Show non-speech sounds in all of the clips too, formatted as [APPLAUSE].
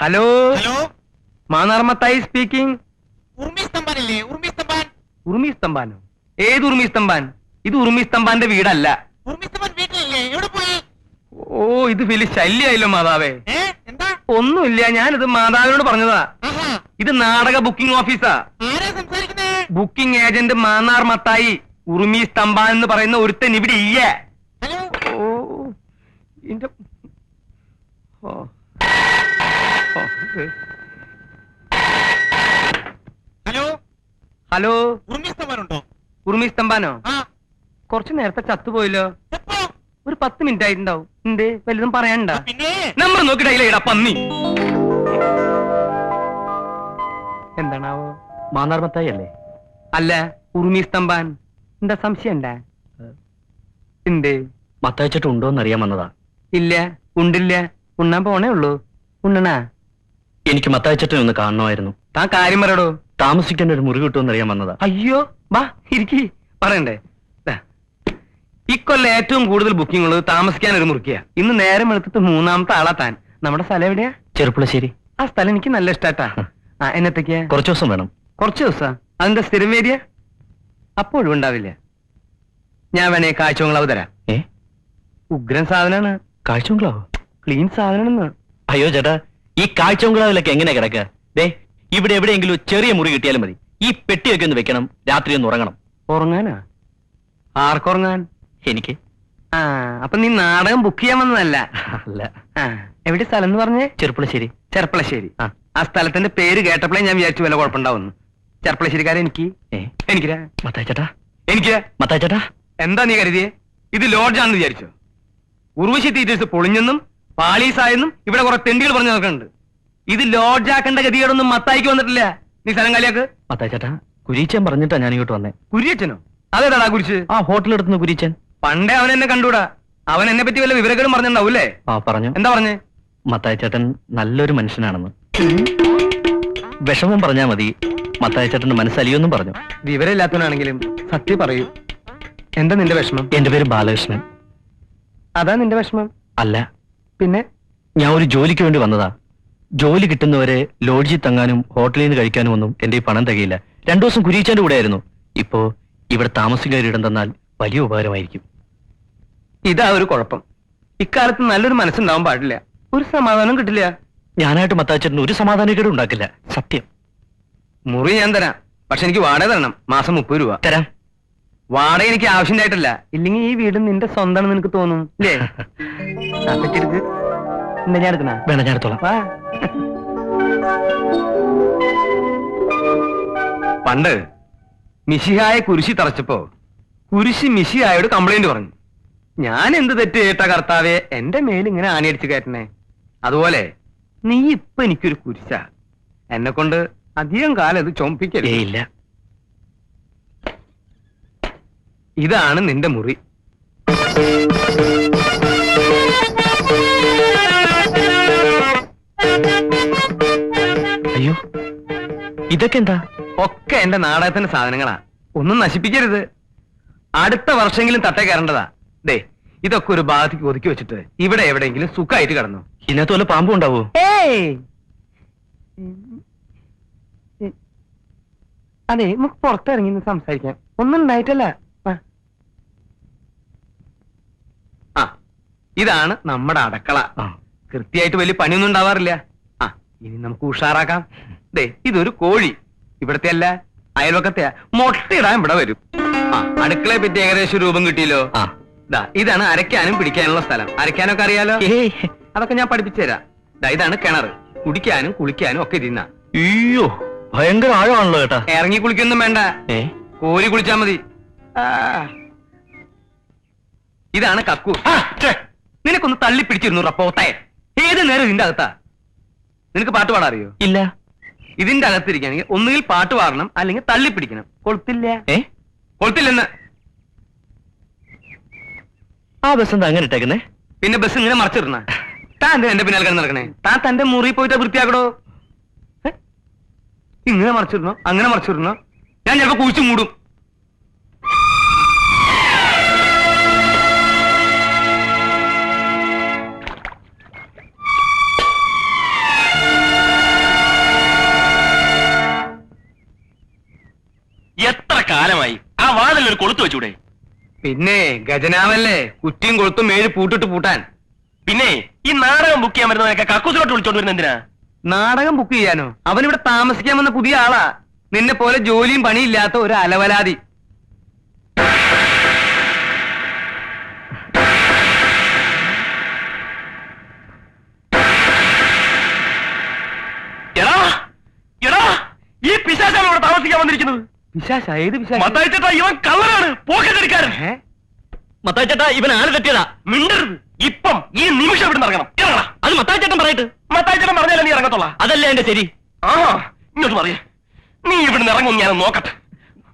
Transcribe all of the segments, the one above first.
Hello hello മാനാർമത്തായി speaking Urmi സ്തംഭാനല്ലേ ഉർമി സ്തംഭാൻ ഉർമി സ്തംഭാനോ ഏത് ഉർമി സ്തംഭാൻ ഇത് ഉർമി സ്തംഭാന്റെ വീടല്ല. ഉർമി സ്തംഭാൻ വീട്ടിലില്ലേ? എവിടെ പോയി? ഓ ഇത് വലിയ ശല്യായല്ലോ മാതാവേ. എന്താ? ഒന്നുമില്ല ഞാനിത് മാതാവിനോട് പറഞ്ഞതാ. ഇത് നാടക ബുക്കിംഗ് ഓഫീസാ. ബുക്കിംഗ് ഏജന്റ് മാന്നാർ മത്തായി ഉറുമി സ്തംഭാൻ എന്ന് പറയുന്ന ഒരുത്തൻ ഇവിടെ ഇല്ലേ. ഓ ഇന്റെ ഓ. ഓ, ഹലോ? ഹലോ? ഉർമി സ്തംഭാൻ ഉണ്ടോ ഉറുമി സ്തംഭാനോ ആ. കുറച്ച് നേരത്തെ ചത്തുപോയല്ലോ. ഒരു പത്ത് മിനിറ്റ് ആയിട്ടുണ്ടാവും. എന്തേ? വലുതും പറയണ്ട. നമ്പർ നോക്കിയിട്ടില്ല പന്നി. എന്താണാവോ? മാന്നാർമത്തായി അല്ലേ അല്ല ഉറുമി സ്തംഭാൻ എന്താ? സംശയം ഉണ്ടാ എന്തേ? മത്തായിച്ചിട്ട് ഉണ്ടോന്നറിയാൻ വന്നതാ. ഇല്ല ഉണ്ടില്ല. ഉണ്ണാൻ പോണേ ഉള്ളൂ. ഉണ്ണണാ? എനിക്ക് മത്തായച്ചട്ടനെ ഒന്ന് കാണണമായിരുന്നു. താൻ കാര്യം പറയടോ. താമസിക്കാൻ ഒരു മുറി കിട്ടുമെന്ന് അറിയാൻ വന്നതാ. അയ്യോ വാ ഇരിക്കി. പറയണ്ടേ. ഇക്കൊല്ലം ഏറ്റവും കൂടുതൽ ബുക്കിംഗ് ഉള്ളത് താമസിക്കാൻ ഒരു മുറിക്കുക ഇന്ന് നേരം എടുത്തിട്ട് മൂന്നാമത്തെ ആളാ താൻ. നമ്മുടെ സ്ഥലം എവിടെയാ? ചെറുപ്പുളശ്ശേരി. ആ സ്ഥലം എനിക്ക് നല്ല ഇഷ്ടാട്ടാ. ആ എന്നത്തേക്കാ? കുറച്ചു ദിവസം വേണം. കുറച്ച് ദിവസം? അതിന്റെ സ്ഥിരം വേരിയ അപ്പോഴും ഉണ്ടാവില്ല ഞാൻ വേണേ കാഴ്ചവങ്ങളാവ് തരാം. ഏ? ഉഗ്രൻ സാധനമാണ് കാഴ്ചവങ്ങളാവോ? ക്ലീൻ സാധനമാണെന്ന് അയ്യോ ചേട്ടാ ഈ കാഴ്ചബംഗ്ലാവിലൊക്കെ എങ്ങനെ കിടക്കുക ദേ ഇവിടെ എവിടെയെങ്കിലും ചെറിയ മുറി കിട്ടിയാലും മതി. ഈ പെട്ടിയൊക്കെ ഒന്ന് വെക്കണം രാത്രി ഒന്ന് ഉറങ്ങണം. ഉറങ്ങാനാ? ആർക്കുറങ്ങാൻ? എനിക്ക്. ആ അപ്പൊ നീ നാടകം ബുക്ക് ചെയ്യാൻ വന്നതല്ല? അല്ല. ആ എവിടെ സ്ഥലം എന്ന് പറഞ്ഞേ? ചെറുപ്പളശ്ശേരി. ചെർപ്പളശ്ശേരി ആ. ആ സ്ഥലത്തിന്റെ പേര് കേട്ടപ്പോഴേ ഞാൻ വിചാരിച്ചു വല്ല കുഴപ്പമുണ്ടാവുന്നു ചെറുപ്പളശ്ശേരിക്കാരൻ എനിക്ക്. ഏ? എനിക്കിരാ മത്തായി ചേട്ടാ. എനിക്ക്. മത്തായി ചേട്ടാ. എന്താ നീ കരുതിയേ? ഇത് ലോഡ്ജാണെന്ന് വിചാരിച്ചു? ഉർവശി തീറ്റേഴ്സ് പൊളിഞ്ഞെന്നും പാളീസായെന്നും ഇവിടെ കുറെ തെണ്ടികൾ പറഞ്ഞു നടക്കുന്നുണ്ട്. ഇത് ലോഡ്ജാക്കേണ്ട ഗതികേടൊന്നും മത്തായിക്ക് വന്നിട്ടില്ല. നീ സ്ഥലം കാലിയാക്ക്. മത്തായി ചേട്ടാ കുരീച്ചൻ പറഞ്ഞിട്ടാ ഞാൻ ഇങ്ങോട്ട് വന്നേ. കുരിയച്ചനോ അതേതാടാ കുരിച്ച് ആ ഹോട്ടലെടുത്തുന്ന കുരീച്ചൻ. പണ്ടേ അവൻ എന്നെ കണ്ടൂടാ. അവൻ എന്നെ പറ്റി വല്ല വിവരങ്ങളും പറഞ്ഞിട്ടുണ്ടാവും ആ പറഞ്ഞു. എന്താ പറഞ്ഞു? മത്തായി ചേട്ടൻ നല്ലൊരു മനുഷ്യനാണെന്ന്. വിഷമം പറഞ്ഞാ മതി. മത്തായി ചേട്ടന്റെ മനസ്സലിയൊന്നും പറഞ്ഞു. വിവരമില്ലാത്തവനാണെങ്കിലും സത്യം പറയൂ. എന്താ നിന്റെ വിഷമം? എന്റെ പേര് ബാലകൃഷ്ണൻ. അതാ നിന്റെ വിഷമം? അല്ല. പിന്നെ? ഞാൻ ഒരു ജോലിക്ക് വേണ്ടി വന്നതാ. ജോലി കിട്ടുന്നവരെ ലോഡ്ജിൽ തങ്ങാനും ഹോട്ടലിൽ നിന്ന് കഴിക്കാനും ഒന്നും എന്റെ ഈ പണം തികയില്ല. രണ്ടു ദിവസം കുരിയിച്ചാന്റെ കൂടെ ആയിരുന്നു. ഇപ്പോ ഇവിടെ താമസിക്കാൻ ഇടം തന്നാൽ വലിയ ഉപകാരമായിരിക്കും. ഇതാ ഒരു കുഴപ്പം. ഇക്കാലത്ത് നല്ലൊരു മനസ്സുണ്ടാവാൻ പാടില്ല. ഒരു സമാധാനം കിട്ടില്ല. ഞാനായിട്ട് മത്താച്ചേട്ടന് ഒരു സമാധാനക്കേടും ഉണ്ടാക്കില്ല. സത്യം. മുറി ഞാൻ തരാം. പക്ഷെ എനിക്ക് വാടക തരണം. മാസം മുപ്പത് രൂപ. തരാം. വാടക എനിക്ക് ആവശ്യമായിട്ടില്ല ഇല്ലെങ്കിൽ ഈ വീട് നിന്റെ സ്വന്തമാണെന്ന് നിനക്ക് തോന്നും. ഇല്ലേ. എന്താ ഞാൻ എടുക്കണ വേണം ഞാൻ എടുത്തോളാം. വാ. പണ്ട് മിശിഹായെ കുരിശി തറച്ചപ്പോ കുരിശി മിശിഹായോട് കംപ്ലൈന്റ് പറഞ്ഞു. ഞാൻ എന്ത് തെറ്റ് കേട്ട കർത്താവെ? എന്റെ മേലിങ്ങനെ ആനയടിച്ച് കയറ്റണേ അതുപോലെ നീ ഇപ്പൊ എനിക്കൊരു കുരിശ. എന്നെ കൊണ്ട് അധികം കാലം ഇത് ഏ ചൊമ്പിക്കരുത് ഇല്ല. ഇതാണ് നിന്റെ മുറി. അയ്യോ ഇതൊക്കെ എന്താ? ഒക്കെ എന്റെ നാടകത്തിന്റെ സാധനങ്ങളാ. ഒന്നും നശിപ്പിക്കരുത്. അടുത്ത വർഷമെങ്കിലും തട്ടേ കയറേണ്ടതാ. ദേ ഇതൊക്കെ ഒരു ഭാഗത്തേക്ക് ഒതുക്കി വെച്ചിട്ട് ഇവിടെ എവിടെയെങ്കിലും സുഖമായിട്ട് കിടന്നു. ഇതിനകത്ത് വല്ല പാമ്പും ഉണ്ടാവോ? ഏയ്! അതെ നമുക്ക് പുറത്തിറങ്ങി സംസാരിക്കാം. ഒന്നും ഉണ്ടായിട്ടല്ല ആ. ആ ഇതാണ് നമ്മുടെ അടക്കള. കൃത്യമായിട്ട് വലിയ പണിയൊന്നും ഉണ്ടാവാറില്ല. ആ ഇനി നമുക്ക് ഉഷാറാക്കാം. ദേ ഇതൊരു കോഴി. ഇവിടത്തെ അല്ല അയൽവക്കത്തെ മൊട്ടയിടാൻ ഇവിടെ വരും. ആ അടുക്കളയെ പറ്റി ഏകദേശം രൂപം കിട്ടിയല്ലോ. ആ. ദാ ഇതാണ് അരയ്ക്കാനും പിടിക്കാനുള്ള സ്ഥലം. അരയ്ക്കാനൊക്കെ അറിയാലോ? അതൊക്കെ ഞാൻ പഠിപ്പിച്ചു തരാം. ദാ ഇതാണ് കിണർ. കുടിക്കാനും കുളിക്കാനും ഒക്കെ ഇരുന്ന. അയ്യോ ഭയങ്കര ആഴമാണല്ലോ കേട്ടോ ഇറങ്ങി കുളിക്കൊന്നും വേണ്ട. കോരി കുളിച്ചാ മതി. ഇതാണ് കക്കു ആ, ഒന്ന് തള്ളി പിടിച്ചിരുന്നു റപ്പോത്തെ ഏത് നേരം ഇതിന്റെ അകത്താ? നിനക്ക് പാട്ട് പാടാൻ അറിയോ? ഇല്ല. ഇതിന്റെ അകത്തിരിക്കുകയാണെങ്കിൽ ഒന്നുകിൽ പാട്ട് പാടണം അല്ലെങ്കിൽ തള്ളി പിടിക്കണം കൊളുത്തില്ല. ഏ? കൊളുത്തില്ലെന്ന്. ആ ബസ് എന്താ അങ്ങനെ ഇട്ടേക്കുന്നേ? പിന്നെ ബസ് ഇങ്ങനെ മറച്ചിടണ താൻ എന്താ എന്റെ പിന്നാലെ കിടന്ന് നടക്കണേ? താൻ തന്റെ മുറി പോയിട്ട് വൃത്തിയാക്കടോ ഏ? ഇങ്ങനെ മറച്ചിടണോ അങ്ങനെ മറച്ചിടണോ ഞാൻ ചിലപ്പോ കുഴിച്ചു മൂടും. ഒരു കൊളുത്ത് വെച്ചൂടെ? പിന്നെ ഗജനാവല്ലേ കുറ്റിയും കൊളുത്തും മേൽ പൂട്ടിട്ട് പൂട്ടാൻ. പിന്നെ ഈ നാടകം ബുക്ക് ചെയ്യാൻ വരുന്നവരൊക്കെ കക്കൂസിലോട്ട് വിളിച്ചോണ്ട് വരുന്ന എന്തിനാ? നാടകം ബുക്ക് ചെയ്യാനോ? അവൻ ഇവിടെ താമസിക്കാൻ വന്ന പുതിയ ആളാ. നിന്നെ പോലെ ജോലിയും പണിയില്ലാത്ത ഒരു അലവലാതി. എടാ എടാ ഈ പിശാചാണ് ഇവിടെ താമസിക്കാൻ വന്നിരിക്കുന്നത്. പിശാശ ഏത് പിശാശ മത്തായി ചേട്ടാ ഇവൻ കള്ളനാണ് പോക്കറ്റടിക്കാരൻ. ഏ? മത്തായി ചേട്ടാ ഇവൻ ആൾ തെറ്റിയതാ. മിണ്ടരുത്. ഇപ്പം ഈ നിമിഷം ഇവിടെ ഇറങ്ങണം. ഇറങ്ങണം അത് മത്തായി ചേട്ടൻ പറയട്ട്. മത്തായി ചേട്ടൻ പറഞ്ഞാലേ നീ ഇറങ്ങത്തുള്ള. അതല്ലേ എന്റെ ശരി. ആ ഇങ്ങോട്ട് പറയേ. നീ ഇവിടുന്ന് ഇറങ്ങും ഞാൻ നോക്കട്ടെ.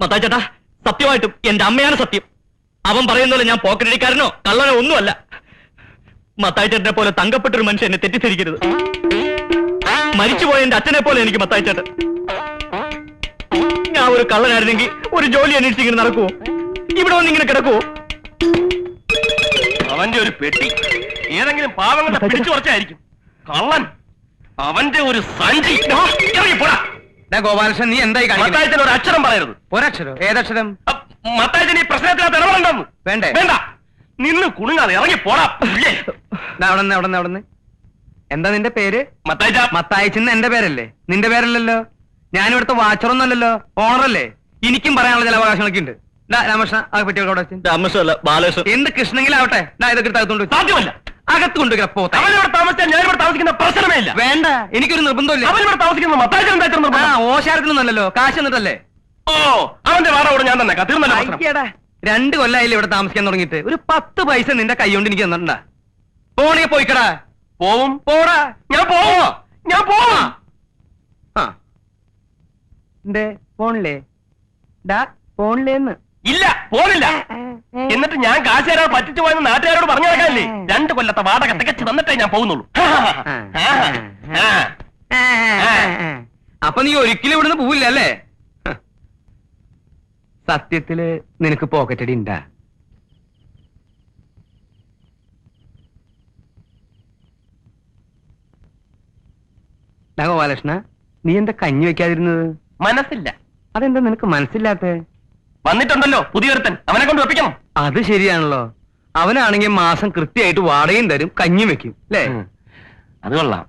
മത്തായി ചേട്ടാ സത്യമായിട്ടും എന്റെ അമ്മയാണ് സത്യം. അവൻ പറയുന്നത് ഞാൻ പോക്കറ്റടിക്കാരനോ കള്ളനോ ഒന്നുമല്ല. മത്തായി ചേട്ടനെ പോലെ തങ്കപ്പെട്ടൊരു മനുഷ്യൻ എന്നെ തെറ്റിദ്ധരിക്കരുത്. മരിച്ചുപോയ എന്റെ അച്ഛനെ പോലെ എനിക്ക് മത്തായി ഞാൻ ഒരു കള്ളനായിരുന്നെങ്കിൽ ഒരു ജോലി അന്വേഷിച്ച് ഇങ്ങനെ നടക്കുവോ? ഇവിടെ വന്ന് ഇങ്ങനെ കിടക്കുവോ? അവന്റെ ഒരു പെട്ടി. ഏതെങ്കിലും പാവങ്ങളുടെ പിടിച്ചു കുറച്ചായിരിക്കും കള്ളൻ. അവന്റെ ഒരു സഞ്ചി. ആ, ഇറങ്ങി പോടാ. ഡാ ഗോപാലകൃഷ്ണൻ നീ എന്തായി കാണിക്കുന്നത് മത്തായത്തിന് ഒരു അക്ഷരം പറയരുത്. ഒരക്ഷരം? ഏതക്ഷരം? അ, മത്തായത്തിന് ഈ പ്രശ്നത്തിനകത്ത് ഇടപെടണ്ടെന്ന്. വേണ്ടേ? വേണ്ട. നിന്ന് കുണുങ്ങാതെ ഇറങ്ങി പോടാ പുല്ലേ. ദാ അവിടെന്ന് അവിടെന്ന് അവിടെന്ന്. എന്താ നിന്റെ പേര്? മത്തായിച്ച. മത്തായിച്ചെന്ന് എന്റെ പേരല്ലേ? നിന്റെ പേരല്ലല്ലോ? ഞാനിവിടുത്തെ വാച്ചറൊന്നല്ലല്ലോ ഓണറല്ലേ എനിക്കും പറയാനുള്ള ചില അവകാശങ്ങളൊക്കെ ഉണ്ട്. രാമകൃഷ്ണ ബാലകൃഷ്ണൻ. എന്ത് കൃഷ്ണങ്കിലാവട്ടെ ഡാ ഇതൊക്കെ എടുത്ത് സാധ്യമല്ല. അകത്ത് കൊണ്ടുവയ്ക്കണ പോത്ത അവനിവിടെ താമസിച്ചാൽ ഞാൻ ഇവിടെ താമസിക്കുന്ന പ്രശ്നമേ ഇല്ല. വേണ്ട എനിക്കൊരു നിർബന്ധമില്ല അവനിവിടെ താമസിക്കുന്ന മത്തായിച്ചൻ ആ ഓശാരത്തിനൊന്നല്ലോ കാശ് എന്നിട്ടല്ലേ ഓ അവന്റെ വാടക ഞാൻ തന്നെ തീർന്നല്ലോ രണ്ട് കൊല്ലായില്ലേ ഇവിടെ താമസിക്കാൻ തുടങ്ങിയിട്ട്. ഒരു പത്ത് പൈസ നിന്റെ കൈ കൊണ്ട് എനിക്ക് തന്നിട്ടുണ്ടാ. പോണേ പോയിക്കടാ. പോവും. പോടാ. ഞാൻ പോവാ. ഞാൻ പോവാ. ഡാ ഇല്ല പോണില്ല എന്നിട്ട് ഞാൻ കാശ് തരാൻ പറ്റിച്ചു പോയെന്ന് നാട്ടുകാരോട് പറഞ്ഞു കേൾക്കാല്ലേ രണ്ട് കൊല്ലത്തെ വാടക തികച്ച് തന്നിട്ടേ ഞാൻ പോകുന്നുള്ളൂ. അപ്പൊ നീ ഒരിക്കലും ഇവിടുന്ന് പോവില്ല അല്ലേ. സത്യത്തിൽ നിനക്ക് പോക്കറ്റടി ഉണ്ടാ ഗോപാലകൃഷ്ണ നീ എന്താ കഞ്ഞി വെക്കാതിരുന്നത്? മനസ്സില്ല. അതെന്താ നിനക്ക് മനസ്സില്ലാത്ത? വന്നിട്ടുണ്ടല്ലോ പുതിയൊരുത്തൻ. അവനെ കൊണ്ട് ഒപ്പിക്കണം അത് ശരിയാണല്ലോ. അവനാണെങ്കിൽ മാസം കൃത്യമായിട്ട് വാടകയും തരും കഞ്ഞി വെക്കും അല്ലേ? അത് കൊള്ളാം.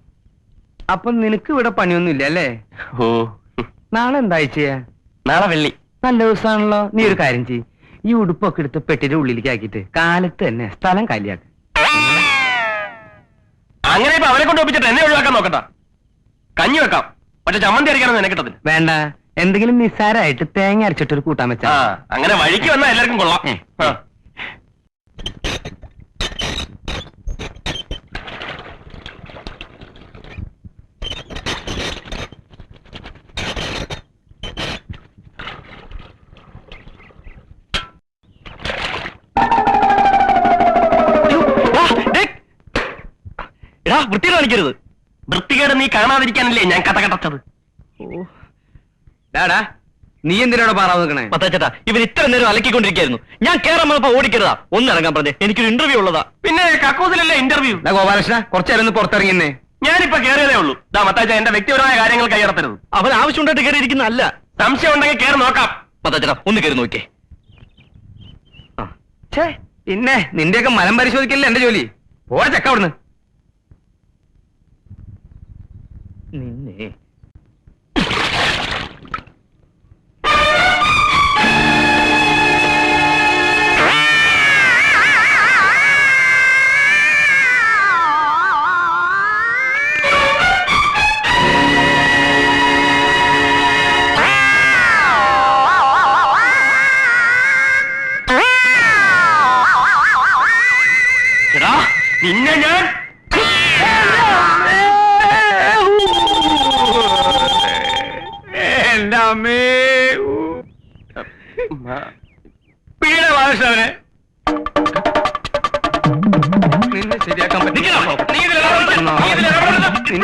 അപ്പൊ നിനക്ക് ഇവിടെ പണിയൊന്നും ഇല്ല അല്ലേ? ഓ. നാളെ എന്താ ചെയ്യാ നാളെ വെള്ളി. നല്ല ദിവസമാണല്ലോ. നീ ഒരു കാര്യം ചെയ്യ്. ഈ ഉടുപ്പൊക്കെ എടുത്ത് പെട്ടിന്റെ ഉള്ളിലേക്ക് ആക്കിയിട്ട് കാലത്ത് തന്നെ സ്ഥലം കാലിയാക്ക്. അങ്ങനെ ഇപ്പൊ അവനെ കൊണ്ട് ഒപ്പിച്ചിട്ട് എന്നെ ഒഴിവാക്കാൻ നോക്കണ്ട. കഞ്ഞി വെക്കാം. പക്ഷെ ചമ്മന്തി അരിക്കാനൊന്നും എന്നെ കിട്ടത്തില്ല വേണ്ട. എന്തെങ്കിലും നിസ്സാരമായിട്ട് തേങ്ങ അരച്ചിട്ടൊരു കൂട്ടാൻ വെച്ചാ ആ അങ്ങനെ വഴിക്ക് വന്നാൽ എല്ലാവർക്കും കൊള്ളാം. ആ. എടാ വൃത്തി കാണിക്കരുത്. വൃത്തികേട് നീ കാണാതിരിക്കാനല്ലേ ഞാൻ കഥ കടച്ചത് ഡാടാ നീ എന്തിനാണ് പാറാവ് നിൽക്കണേ? പത്താച്ചേട്ടാ ഇവൻ ഇത്ര നേരം അലക്കിക്കൊണ്ടിരിക്കായിരുന്നു ഞാൻ കേറാൻ വന്നപ്പോ ഓടിക്കരുതാ. ഒന്ന് ഇറങ്ങാൻ പറഞ്ഞേ. എനിക്കൊരു ഇന്റർവ്യൂ ഉള്ളതാ. പിന്നെ കക്കൂസിലല്ലേ ഇന്റർവ്യൂ ഗോപാലകൃഷ്ണ കുറച്ചേരം ഒന്ന് പുറത്തിറങ്ങിന്നേ ഞാനിപ്പോ കേറിയതേ ഉള്ളൂ. ദാ മത്താച്ച എന്റെ വ്യക്തിപരമായ കാര്യങ്ങൾ കൈയടത്തരുത്. അവൻ ആവശ്യമുണ്ടായിട്ട് കയറിയിരിക്കുന്ന അല്ല. സംശയം ഉണ്ടെങ്കിൽ കയറി നോക്കാം. പത്താച്ചേട്ടാ ഒന്ന് കയറി നോക്കിയേ. ഛേ പിന്നെ നിന്റെയൊക്കെ മലം പരിശോധിക്കല്ലേ എന്റെ ജോലി? പോരാ ചക്ക അവിടുന്ന്. നിന്നെ ഞാൻ എന്റെ അമ്മേ പീടെ ബാലകൃഷ്ണനെ നിന്നെ ശരിയാക്കാൻ? നീ ഇതിൽ ഇടപെടരുത്.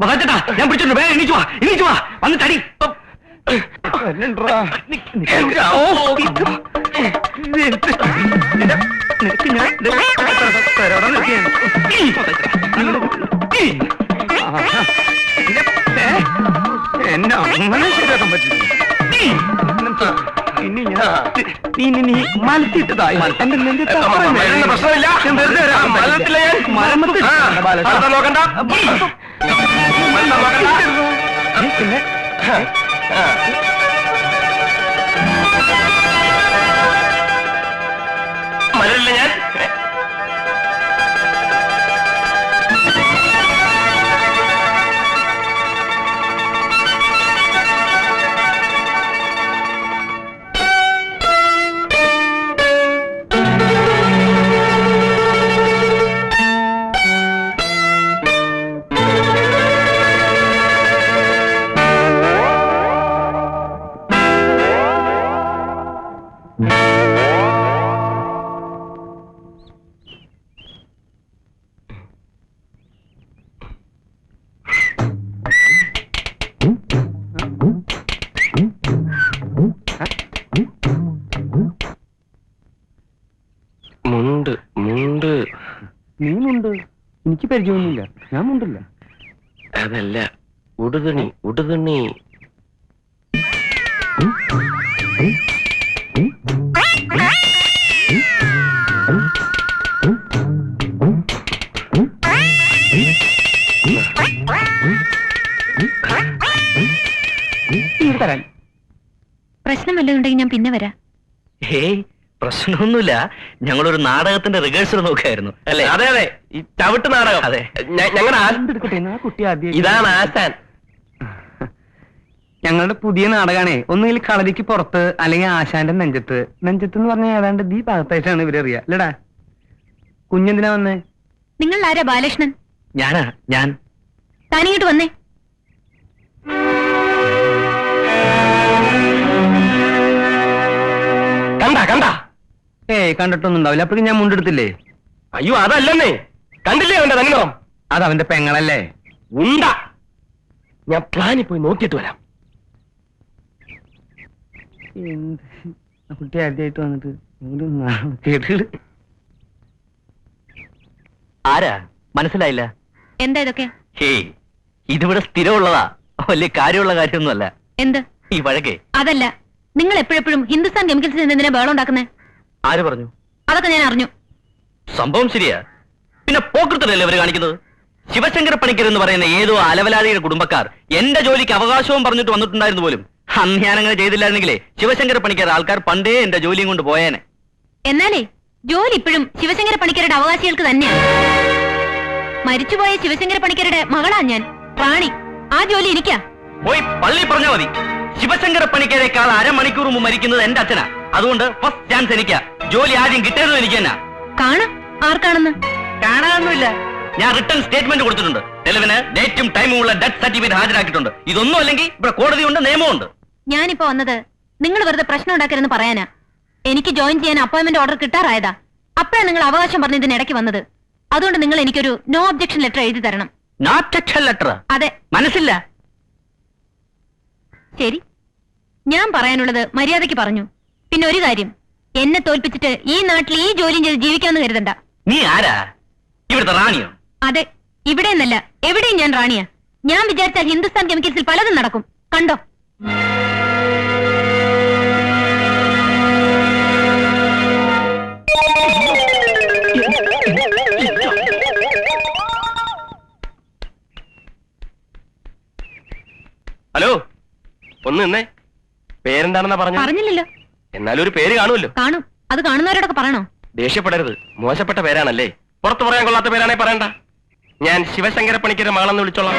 മത്തായിച്ചേട്ടാ, ഞാൻ പിടിച്ചിട്ടുണ്ട്. വേഗം എണീച്ചു വാ എണീച്ചു വാ. വന്ന് തടി. വരണ്ടാ. ഓ, ഇത് എന്ത്? നിന്നെ- നിനക്കിങ്ങനെ ഇത് തരോടെ ഏ, എന്നെ അങ്ങനെ ശരിയാക്കാൻ പറ്റില്ല. ഇനി ഞാൻ നീ നീ മലത്തിട്ടതായി. എന്റെ മരുന്ന് പ്രശ്നമില്ല. ഞാൻ മലത്തില്ല? ഞാൻ. മരമത്ത് ആ, പരിചയമൊന്നുമില്ല. ഞാൻ മുണ്ടില്ല. അതല്ല ഉടുതുണി ഉടുതുണി. തീരെ തരാൻ. പ്രശ്നം വല്ലതുണ്ടെങ്കിൽ ഞാൻ പിന്നെ വരാം. ഹേയ് പ്രശ്നമൊന്നുമില്ല. ഞങ്ങളൊരു നാടകത്തിന്റെ റിഹേഴ്സൽ നോക്കായിരുന്നു. അല്ലേ? അതെ അതെ. ഈ ചവിട്ട് നാടകം. അതെ. ഞങ്ങളുടെ ഇതാണ് ആശാൻ. [LAUGHS] ഞങ്ങളുടെ പുതിയ നാടകമാണേ ഒന്നുകിൽ കളരിക്ക് പുറത്ത് അല്ലെങ്കിൽ ആശാന്റെ നെഞ്ചത്ത്. നെഞ്ചത്ത് എന്ന് പറഞ്ഞാൽ ഏതാണ്ട് ഈ ഭാഗത്തായിട്ടാണ് ഇവരറിയാ അല്ലടാ കുഞ്ഞെന്തിനാ വന്നേ? നിങ്ങൾ ആരാ ബാലകൃഷ്ണൻ? ഞാനാ ഞാൻ. താനിങ്ങോട്ട് വന്നേ. കണ്ടിട്ടൊന്നും ഉണ്ടാവില്ല. അപ്പൊ ഞാൻ മുണ്ടെടുത്തില്ലേ അയ്യോ അതല്ലെന്നേ. കണ്ടില്ലേ അവന്റെ തന്നിറം അത് അവന്റെ പെങ്ങളല്ലേ? ഉണ്ട. ഞാൻ പ്ലാനിൽ പോയി നോക്കിയിട്ട് വരാം. കുട്ടി ആദ്യമായിട്ട് വന്നിട്ട് കേട്ടിട്ട് ആരാ? മനസ്സിലായില്ല. എന്താ ഇതൊക്കെ? ഹേയ് ഇതിവിടെ സ്ഥിരമുള്ളതാ. വലിയ കാര്യമുള്ള കാര്യമൊന്നുമല്ല. എന്ത്? ഈ വഴക്കേ അതല്ല. നിങ്ങൾ എപ്പോഴെപ്പോഴും ഹിന്ദുസ്ഥാൻ കെമിക്കൽസിൽ നിന്ന് എന്തിനാ ബഹളം ഉണ്ടാക്കുന്നേ? ആര് പറഞ്ഞു? അതൊക്കെ ഞാൻ അറിഞ്ഞു. സംഭവം ശരിയാ. പിന്നെ പോക്കൃത്തല്ലേ ഇവർ കാണിക്കുന്നത്? ശിവശങ്കര പണിക്കർ എന്ന് പറയുന്ന ഏതോ അലവലാതിയുടെ കുടുംബക്കാർ എന്റെ ജോലിക്ക് അവകാശവും പറഞ്ഞിട്ട് വന്നിട്ടുണ്ടായിരുന്നു പോലും. അന്ന് ഞാൻ ചെയ്തില്ലായിരുന്നെങ്കിലേ ശിവശങ്കര പണിക്കർ ആൾക്കാർ പണ്ടേ എന്റെ ജോലിയും കൊണ്ട് പോയേനെ. എന്നാലേ ജോലി ഇപ്പോഴും ശിവശങ്കര പണിക്കരുടെ അവകാശികൾക്ക് തന്നെയാണ് മരിച്ചുപോയ ശിവശങ്കര പണിക്കരുടെ മകളാ ഞാൻ. റാണി ആ ജോലി എനിക്കാ. പോയി പള്ളി പറഞ്ഞാ മതി. ശിവശങ്കര പണിക്കരേക്കാൾ അരമണിക്കൂർ മുമ്പ് മരിക്കുന്നത് എന്റെ അച്ഛനാ. അതുകൊണ്ട് ഫസ്റ്റ് ചാൻസ് എനിക്കാ. ജോലി ആദ്യം കിട്ടിയതും എനിക്ക് തന്നെ. കാണാം. ആർക്കാണെന്ന്? കാണാനൊന്നുമില്ല. ഞാൻ റിട്ടേൺ സ്റ്റേറ്റ്മെന്റ് കൊടുത്തിട്ടുണ്ട്. തെളിവിന് ഡേറ്റും ടൈമും ഉള്ള ഡെത്ത് സർട്ടിഫിക്കറ്റ് ഹാജരാക്കിയിട്ടുണ്ട്. ഇതൊന്നും അല്ലെങ്കിൽ ഇവിടെ കോടതിയുണ്ട് നിയമമുണ്ട് ഞാനിപ്പോ വന്നത് നിങ്ങൾ വെറുതെ പ്രശ്നം ഉണ്ടാക്കരുതെന്ന് പറയാനാ. എനിക്ക് ജോയിൻ ചെയ്യാൻ അപ്പോയിന്റ്മെന്റ് ഓർഡർ കിട്ടാറായതാ. അപ്പഴാ നിങ്ങൾ അവകാശം പറഞ്ഞ് ഇതിനിടയ്ക്ക് വന്നത്. അതുകൊണ്ട് നിങ്ങൾ എനിക്കൊരു നോ ഒബ്ജക്ഷൻ ലെറ്റർ എഴുതി തരണം. ലെറ്റർ അതെ. മനസ്സില്ല. ശരി. ഞാൻ പറയാനുള്ളത് മര്യാദയ്ക്ക് പറഞ്ഞു. പിന്നെ ഒരു കാര്യം. എന്നെ തോൽപ്പിച്ചിട്ട് ഈ നാട്ടിൽ ഈ ജോലിയും ചെയ്ത് ജീവിക്കാമെന്ന് കരുതണ്ട. നീ ആരാ? ഇവിടുത്തെ റാണിയോ? അതെ ഇവിടെ നിന്നല്ല എവിടെയും ഞാൻ റാണിയാ. ഞാൻ വിചാരിച്ച ഹിന്ദുസ്ഥാൻ കെമിക്കൽസിൽ പലതും നടക്കും. കണ്ടോ? ഹലോ ഒന്ന് നിന്നേ. പേരെന്താണെന്നാ പറഞ്ഞു പറഞ്ഞില്ലല്ലോ. എന്നാലും ഒരു പേര് കാണുമല്ലോ. കാണും. അത് കാണുന്നവരോടൊക്കെ പറയണോ? ദേഷ്യപ്പെടരുത്. മോശപ്പെട്ട പേരാണല്ലേ? പുറത്തു പറയാൻ കൊള്ളാത്ത പേരാണേ പറയണ്ട. ഞാൻ ശിവശങ്കര പണിക്കര മകളെന്ന് വിളിച്ചോളാം.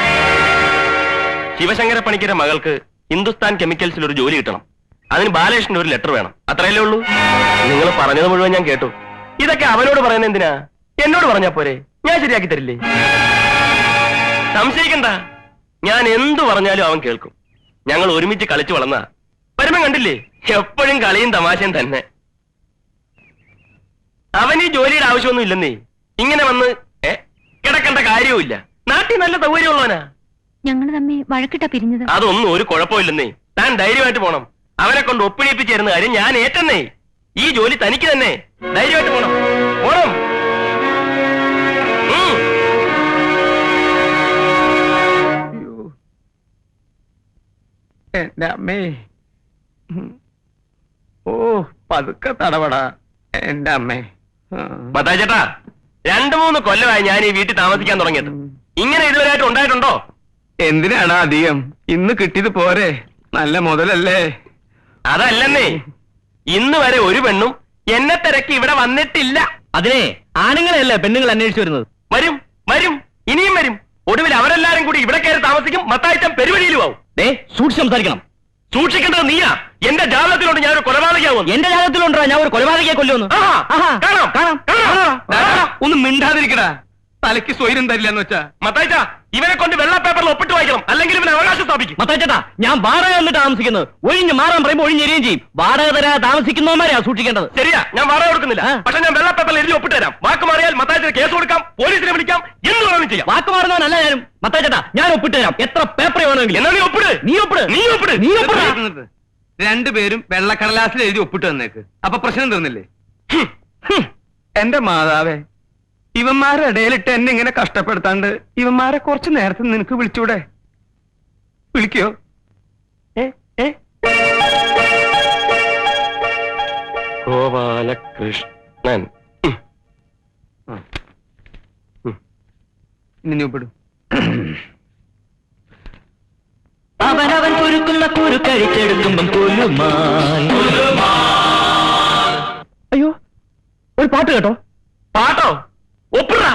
ശിവശങ്കര പണിക്കരുടെ മകൾക്ക് ഹിന്ദുസ്ഥാൻ കെമിക്കൽസിൽ ഒരു ജോലി കിട്ടണം. അതിന് ബാലകൃഷ്ണൻ ഒരു ലെറ്റർ വേണം. അത്രയല്ലേ ഉള്ളൂ? നിങ്ങൾ പറഞ്ഞത് മുഴുവൻ ഞാൻ കേട്ടു. ഇതൊക്കെ അവനോട് പറയുന്നത് എന്തിനാ? എന്നോട് പറഞ്ഞാ പോരെ. ഞാൻ ശരിയാക്കി തരില്ലേ? സംശയിക്കണ്ട. ഞാൻ എന്തു പറഞ്ഞാലും അവൻ കേൾക്കും. ഞങ്ങൾ ഒരുമിച്ച് കളിച്ചു വളർന്ന വരുമ്പം കണ്ടില്ലേ? എപ്പോഴും കളിയും തമാശയും തന്നെ. അവന് ഈ ജോലിയുടെ ആവശ്യമൊന്നും ഇല്ലെന്നേ. ഇങ്ങനെ വന്ന് ഏ കിടക്കേണ്ട കാര്യവുമില്ല. നാട്ടിൽ നല്ല സൗകര്യമുള്ളവനാ. ഞങ്ങൾ തമ്മിൽ വഴക്കിട്ട പിരിഞ്ഞത്. അതൊന്നും ഒരു കുഴപ്പമില്ലെന്നേ. താൻ ധൈര്യമായിട്ട് പോണം. അവനെ കൊണ്ട് ഒപ്പിടിപ്പിച്ചിരുന്ന കാര്യം ഞാൻ ഏറ്റെന്നേ. ഈ ജോലി തനിക്ക് തന്നെ. ധൈര്യമായിട്ട് പോണം. പോണം. എന്റെ അമ്മേ. ഓ പതുക്കെ തടവട. എന്റെ അമ്മേ. ചേട്ടാ രണ്ടു മൂന്ന് കൊല്ലമായി ഞാൻ ഈ വീട്ടിൽ താമസിക്കാൻ തുടങ്ങിയത്. ഇങ്ങനെ ഇതുവരെയായിട്ട് ഉണ്ടായിട്ടുണ്ടോ? എന്തിനാണ് അധികം? ഇന്ന് കിട്ടിയത് പോരെ. നല്ല മുതലല്ലേ. അതല്ലെന്നേ. ഇന്ന് വരെ ഒരു പെണ്ണും എന്നെ തിരക്കി ഇവിടെ വന്നിട്ടില്ല. അതിനെ ആണുങ്ങളെയല്ലേ പെണ്ണുങ്ങൾ അന്വേഷിച്ചു വരുന്നത്? വരും വരും. ഇനിയും വരും. ഒടുവിൽ അവരെല്ലാരും കൂടി ഇവിടെ കയറി താമസിക്കും. മത്തായിച്ചം പെരുവഴിയിലും ആവും സൂക്ഷിച്ച് സംസാരിക്കണം. സൂക്ഷിക്കേണ്ടത് നീയാ. എന്റെ ജാതകത്തിലോട്ട് ഞാൻ ഒരു കൊലപാതകയാവും എന്റെ ജാതകത്തിലുണ്ടോ? ഞാൻ ഒരു കൊലപാതകയെ കൊല്ലുന്നു. ഒന്ന് മിണ്ടാതിരിക്കടാ. തലയ്ക്ക് സ്വൈരം തരില്ല എന്ന് വെച്ചാ. മത്തായിച്ച ഇവനെ കൊണ്ട് വെള്ള പേപ്പറിൽ ഒപ്പിട്ട് വായിക്കണം. അല്ലെങ്കിൽ ഇവന് അവകാശം സ്ഥാപിക്കും. മത്താച്ചേട്ടാ ഞാൻ വാടക വന്നിട്ട് താമസിക്കുന്നത് ഒഴിഞ്ഞ് മാറാൻ പറയുമ്പോൾ ഒഴിഞ്ഞെരിയും ചെയ്യും. വാടക തരാ താമസിക്കുന്നവന്മാരെയാ സൂക്ഷിക്കേണ്ടത്. ശരിയാ ഞാൻ വാടക കൊടുക്കുന്നില്ല. പക്ഷെ ഞാൻ വെള്ള പേപ്പറിൽ എഴുതി ഒപ്പിട്ട് തരാം. വാക്ക് മാറിയാൽ മത്തായിച്ചിന് കേസ് കൊടുക്കാം പോലീസിനെ വിളിക്കാം എന്ന് വേണമെങ്കിലും ചെയ്യാം. വാക്ക് മാറുന്നവനല്ല ഞാനും. മത്താച്ചേട്ടാ ഞാൻ ഒപ്പിട്ട് തരാം. എത്ര പേപ്പർ വേണമെങ്കിൽ എന്നാ നീ ഒപ്പിട്. നീ ഒപ്പിട്. നീ ഒപ്പിട്. നീ ഒപ്പിടാ. രണ്ടുപേരും വെള്ളക്കടലാസിൽ എഴുതി ഒപ്പിട്ട് തന്നേക്ക് അപ്പൊ പ്രശ്നം തീർന്നില്ലേ? ഹും. എന്റെ മാതാവേ ഇവന്മാരുടെ ഇടയിലിട്ട് എന്നെ ഇങ്ങനെ കഷ്ടപ്പെടുത്താണ്ട് ഇവന്മാരെ കുറച്ച് നേരത്തെ നിനക്ക് വിളിച്ചൂടെ? വിളിക്കോ? ഗോപാലകൃഷ്ണൻ. ഇനി നീ ഒപ്പിടും. കുരുക്കുന്ന കുരു കഴിച്ചെടുക്കുമ്പം കുലുമാൽ അയ്യോ ഒരു പാട്ട് കേട്ടോ. പാട്ടോ? ഒപ്പിടാ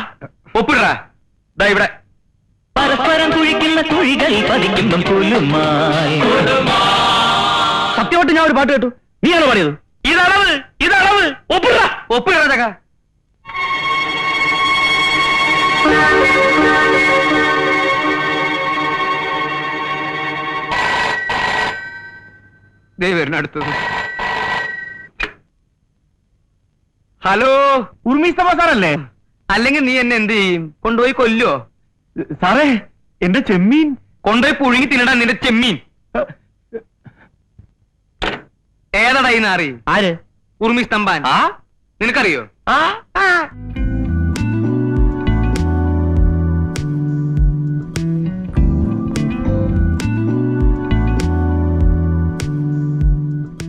ഒപ്പിടാ ദാ ഇവിടെ. പരസ്പരം കുഴിക്കുന്ന കുഴികൾ പതിക്കുമ്പം കുലുമാൽ സത്യമായിട്ട് ഞാൻ ഒരു പാട്ട് കേട്ടു. നീയാണ് പാടിയത്? ഇതളവ് ഇതളവ്. ഒപ്പിടാ ഒപ്പിടാ ചക്ക. ദേ വരുന്ന അടുത്തത്. ഹലോ ഉർമിസഭ സാറല്ലേ? അല്ലെങ്കിൽ നീ എന്നെ എന്ത് ചെയ്യും? കൊണ്ടുപോയി കൊല്ലോ. സാറേ എന്റെ ചെമ്മീൻ. കൊണ്ടുപോയി പുഴുങ്ങി തിന്നടാ നിന്റെ ചെമ്മീൻ. ഏതടായി നാറി? ആര്? ഉർമി സ്തംഭാൻ. ആ? നിനക്കറിയോ? ആ.